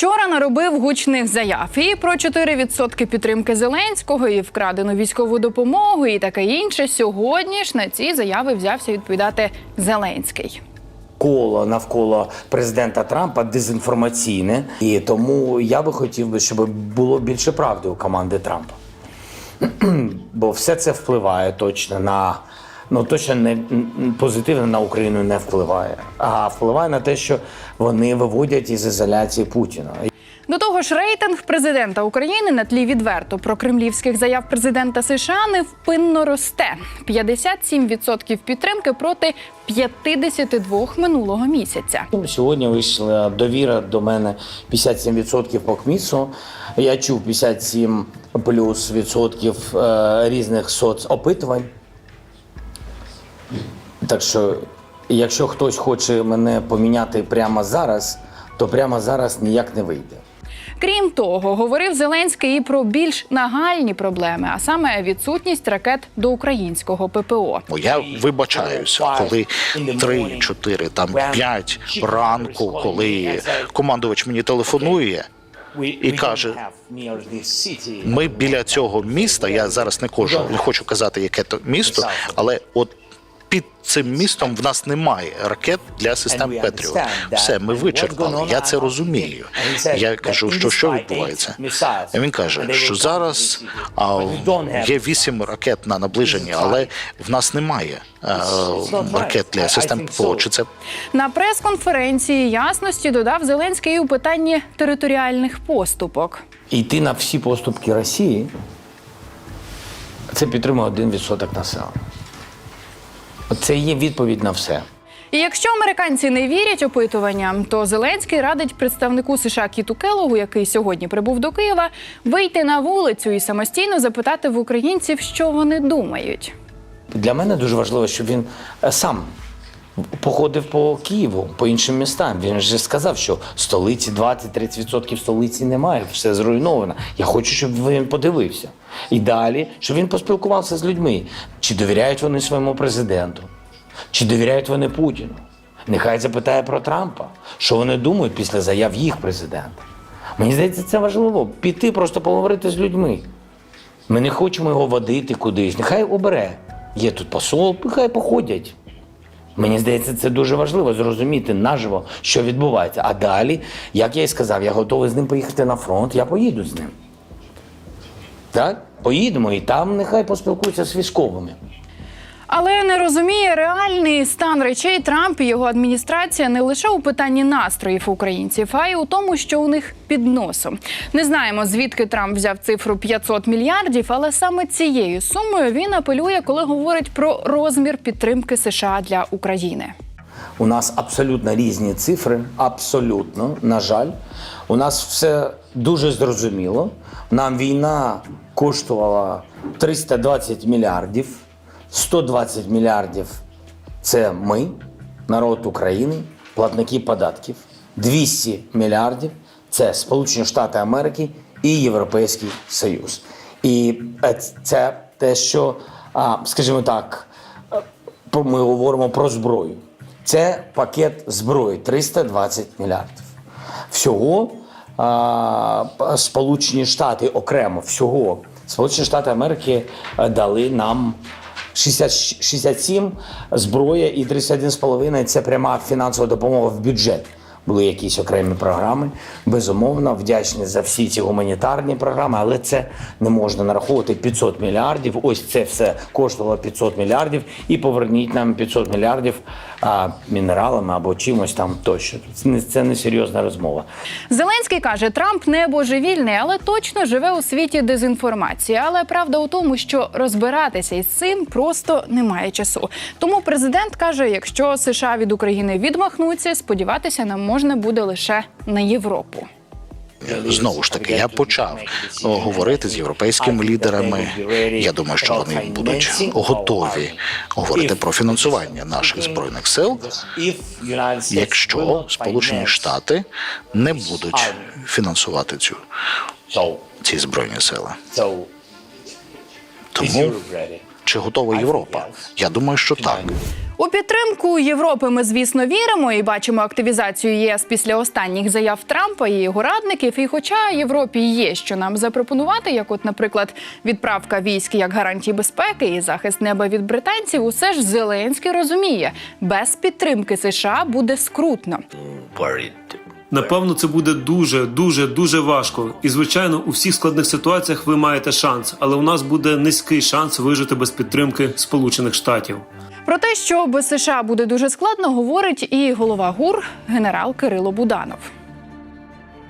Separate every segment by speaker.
Speaker 1: Вчора наробив гучних заяв і про 4% підтримки Зеленського, і вкрадену військову допомогу, і таке інше. Сьогодні ж на ці заяви взявся відповідати Зеленський.
Speaker 2: коло навколо президента Трампа дезінформаційне, і тому я би хотів би, щоб було більше правди у команди Трампа. Бо все це впливає точно на ну точно не позитивно на Україну не впливає, а впливає на те, що вони виводять із ізоляції Путіна.
Speaker 1: До того ж, рейтинг президента України на тлі відверто про кремлівських заяв президента США невпинно росте. 57% підтримки проти 52 минулого місяця.
Speaker 2: Сьогодні вийшла довіра до мене 57% по КМІСу. Я чув 57 плюс відсотків е, різних соцопитувань. Так що, якщо хтось хоче мене поміняти прямо зараз, то прямо зараз ніяк не вийде.
Speaker 1: Крім того, говорив Зеленський і про більш нагальні проблеми, а саме відсутність ракет до українського ППО.
Speaker 3: Я вибачаюся, коли 3, 4, там 5 ранку, коли командувач мені телефонує.
Speaker 2: і
Speaker 3: каже, Ми біля цього міста. Я зараз не кажу, не хочу казати, яке то місто, але от під цим містом в нас немає ракет для систем Петріот. Все, ми вичерпали. Я це розумію. Я кажу, що що відбувається. І він каже, що зараз а, є вісім ракет на наближенні, але в нас немає е, ракет для систем ППО. Чи це
Speaker 1: На прес-конференції ясності додав Зеленський у питанні територіальних поступок.
Speaker 2: Йти на всі поступки Росії це підтримує 1% населення. Це є відповідь на все.
Speaker 1: І якщо американці не вірять опитуванням, то Зеленський радить представнику США Кіту Келогу, який сьогодні прибув до Києва, вийти на вулицю і самостійно запитати в українців, що вони думають.
Speaker 2: Для мене дуже важливо, щоб він е, сам походив по Києву, по іншим містам. Він же сказав, що столиці 20-30% столиці немає, все зруйновано. Я хочу, щоб він подивився. І далі, щоб він поспілкувався з людьми. Чи довіряють вони своєму президенту, чи довіряють вони Путіну. Нехай запитає про Трампа, що вони думають після заяв їх президента. Мені здається, це важливо піти просто поговорити з людьми. Ми не хочемо його водити кудись. Нехай обере. Є тут посол, нехай походять. Мені здається, це дуже важливо зрозуміти наживо, що відбувається. А далі, як я і сказав, я готовий з ним поїхати на фронт, я поїду з ним. Так? Поїдемо і там нехай поспілкуються з військовими.
Speaker 1: Але не розуміє реальний стан речей Трамп і його адміністрація не лише у питанні настроїв українців, а й у тому, що у них під носом. Не знаємо, звідки Трамп взяв цифру 500 мільярдів, але саме цією сумою він апелює, коли говорить про розмір підтримки США для України.
Speaker 2: У нас абсолютно різні цифри, абсолютно, на жаль. У нас все дуже зрозуміло. Нам війна коштувала 320 мільярдів, 120 мільярдів це ми, народ України, платники податків. 200 мільярдів це Сполучені Штати Америки і Європейський Союз. І е, це те, що, скажімо так, е, ми говоримо про зброю. Це пакет зброї 320 мільярдів. Всього Сполучені Штати окремо всього Сполучені Штати Америки е, дали нам 60, 67 зброя і 31,5 – це пряма фінансова допомога в бюджет. Були якісь окремі програми. Безумовно, вдячні за всі ці гуманітарні програми, але це не можна нараховувати 500 мільярдів. Ось це все коштувало 500 мільярдів, і поверніть нам 500 мільярдів а, мінералами або чимось там тощо. Це не, це не серйозна розмова.
Speaker 1: Зеленський каже, Трамп не божевільний, але точно живе у світі дезінформації. Але правда у тому, що розбиратися із цим просто немає часу. Тому президент каже: якщо США від України відмахнуться, сподіватися нам можна буде лише на Європу.
Speaker 3: знову ж таки, я почав говорити з європейськими лідерами. Я думаю, що вони будуть готові говорити про фінансування наших збройних сил, якщо Сполучені Штати не будуть фінансувати цю ці збройні сили. Тому чи готова Європа? Я думаю, що так.
Speaker 1: У підтримку Європи ми, звісно, віримо і бачимо активізацію ЄС після останніх заяв Трампа і його радників. І хоча Європі є що нам запропонувати, як, от, наприклад, відправка військ як гарантії безпеки і захист неба від британців, усе ж Зеленський розуміє, без підтримки США буде скрутно.
Speaker 4: Напевно, це буде дуже, дуже, дуже важко. І звичайно, у всіх складних ситуаціях ви маєте шанс, але у нас буде низький шанс вижити без підтримки Сполучених Штатів.
Speaker 1: Про те, що без США буде дуже складно, говорить і голова ГУР генерал Кирило Буданов.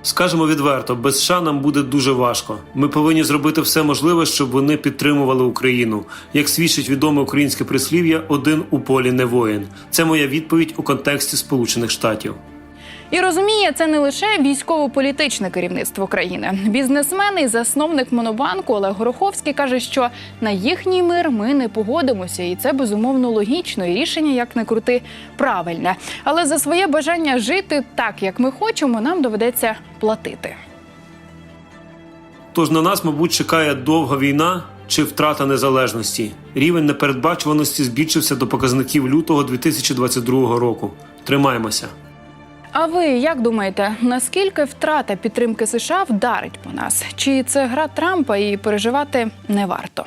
Speaker 4: Скажемо відверто, без США нам буде дуже важко. Ми повинні зробити все можливе, щоб вони підтримували Україну. Як свідчить відоме українське прислів'я, один у полі не воїн. Це моя відповідь у контексті Сполучених Штатів.
Speaker 1: І розуміє, це не лише військово-політичне керівництво країни. Бізнесмен і засновник монобанку Олег Гороховський каже, що на їхній мир ми не погодимося, і це безумовно логічно. І рішення, як не крути, правильне. Але за своє бажання жити так, як ми хочемо, нам доведеться платити.
Speaker 4: Тож на нас, мабуть, чекає довга війна чи втрата незалежності. Рівень непередбачуваності збільшився до показників лютого 2022 року. Тримаємося.
Speaker 1: А ви як думаєте, наскільки втрата підтримки США вдарить по нас? Чи це гра Трампа і переживати не варто?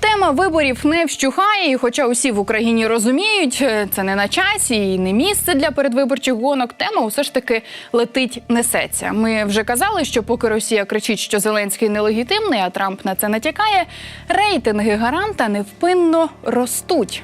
Speaker 1: Тема виборів не вщухає, і хоча усі в Україні розуміють, е, це не на часі і не місце для передвиборчих гонок. Тема усе ж таки летить, несеться. Ми вже казали, що поки Росія кричить, що Зеленський нелегітимний, а Трамп на це натякає, рейтинги гаранта невпинно ростуть.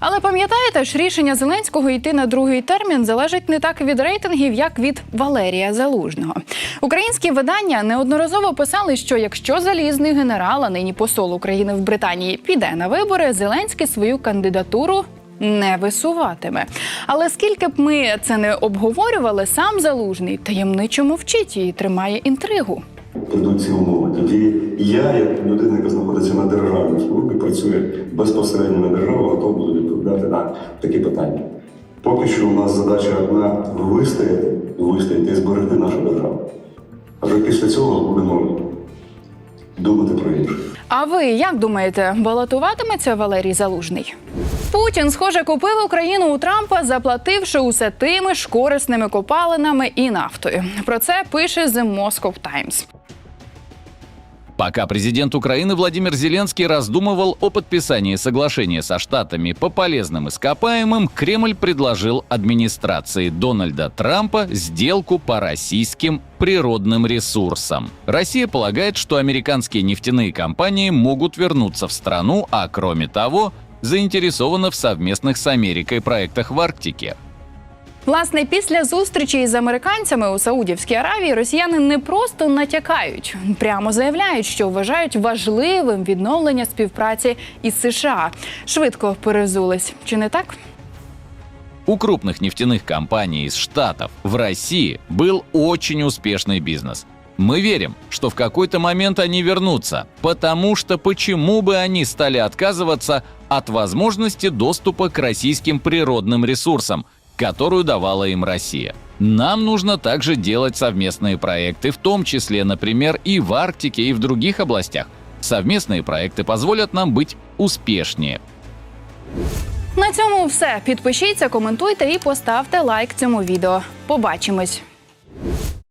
Speaker 1: Але пам'ятаєте ж, рішення Зеленського йти на другий термін залежить не так від рейтингів, як від Валерія Залужного. Українські видання неодноразово писали, що якщо залізний генерал, а нині посол України в Британії, піде на вибори, Зеленський свою кандидатуру. Не висуватиме. Але скільки б ми це не обговорювали, сам залужний таємничо мовчить і тримає інтригу.
Speaker 5: Прийдуть ці умови. Тоді я, як людина, яка знаходиться на державній службі, працює безпосередньо на державу, готов буду відповідати на такі питання. Поки що у нас задача одна вистояти, вистояти і зберегти нашу державу. А вже після цього будемо думати про інше.
Speaker 1: А ви як думаєте, балотуватиметься Валерій Залужний? Путін, схоже, купив Україну у Трампа, заплативши усе тими ж корисними копалинами і нафтою. Про це пише The Moscow Times.
Speaker 6: Пока президент Украины Владимир Зеленский раздумывал о подписании соглашения со Штатами по полезным ископаемым, Кремль предложил администрации Дональда Трампа сделку по российским природным ресурсам. Россия полагает, что американские нефтяные компании могут вернуться в страну, а кроме того, заинтересована в совместных с Америкой проектах в Арктике.
Speaker 1: Власне, після зустрічі із американцями у Саудівській Аравії росіяни не просто натякають, прямо заявляють, що вважають важливим відновлення співпраці із США. Швидко перезулись. Чи не так?
Speaker 6: У крупных нефтяных компаний из Штатов в России был очень успешный бизнес. Мы верим, что в какой-то момент они вернутся, потому что почему бы они стали отказываться от возможности доступа к российским природным ресурсам, которую давала им Россия. Нам нужно также делать совместные проекты, в том числе, например, и в Арктике, и в других областях. Совместные проекты позволят нам быть успешнее.
Speaker 1: На цьому все. Підпишіться, коментуйте і поставте лайк цьому відео. Побачимось.